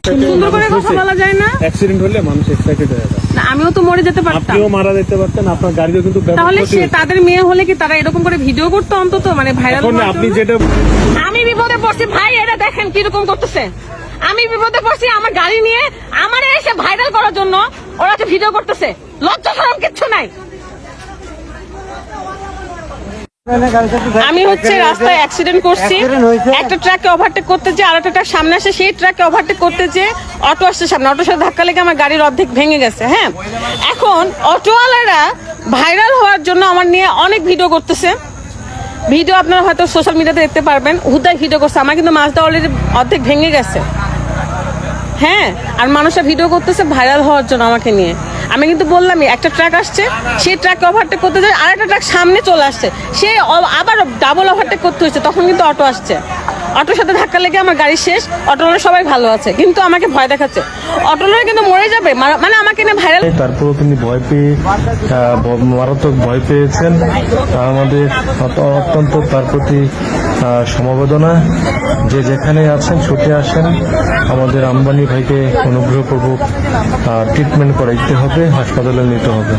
excited সুন্দর করে কথা বলা যায় না? অ্যাক্সিডেন্ট হলে মানুষ এক্সাইটেড হয়ে যায় না, আমিও তো মরে যেতে পারতাম। আপনিও মারা যেতে পারতেন আপনার গাড়িও কিন্তু তাহলে সে তাদের মেয়ে হলে কি তারা এরকম করে ভিডিও করতো অন্তত? মানে ভাইরাল আপনি যেটা আমি বিপদে পড়ছি ভাই এটা দেখেন কীরকম করতেছে। আমি বিপদে পড়ছি আমার গাড়ি নিয়ে আমার এসে ভাইরাল করার জন্য ওরা তো ভিডিও করতেছে। লজ্জা সরম কিচ্ছু নাই। আমি হচ্ছে রাস্তায় অ্যাক্সিডেন্ট করছি। একটা ট্রাককে ওভারটেক করতে যে আরেকটা ট্রাক সামনে আসে সেই ট্রাককে ওভারটেক করতে যে অটো আসছে সামনে। অটোর সাথে ধাক্কা লেগে আমার গাড়ির অর্ধেক ভেঙে গেছে হ্যাঁ? এখন অটোওয়ালারা ভাইরাল হওয়ার জন্য আমার নিয়ে অনেক ভিডিও করতেছে। ভিডিও আপনারা হয়তো সোশ্যাল মিডিয়াতে দেখতে পারবেন। হুদায় ভিডিও করছে। আমার কিন্তু মাছটা অলরেডি অর্ধেক ভেঙে গেছে। হ্যাঁ? আর মানুষরা ভিডিও করতেছে ভাইরাল হওয়ার জন্য আমাকে নিয়ে। আমি কিন্তু বললামই, একটা ট্রাক আসছে, সেই ট্রাককে ওভারটেক করতে যায় আর একটা ট্রাক সামনে চলে আসছে। সে আবার ডাবল ওভারটেক করতে হচ্ছে তখন কিন্তু অটো আসছে। অটোর সাথে ধাক্কা লেগে আমার গাড়ি শেষ অটোলার সবাই ভালো আছে, কিন্তু আমাকে ভয় দেখাচ্ছে। অটোলার কিন্তু মরে যাবে মানে আমাকে নিয়ে ভাইরাল তারপরেও তিনি ভয় পেয়ে মারাত্মক ভয় পেয়েছেন। আমাদের অত- অত্যন্ত তার প্রতি সমবেদনা। যে যেখানে আছেন, ছুটে আসেন। আমাদের আম্বানি ভাইকে অনুগ্রহপূর্বক ট্রিটমেন্ট করাইতে হবে, হাসপাতালে নিতে হবে।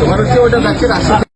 তোমার হচ্ছে ওটা যাচ্ছে রাস্তা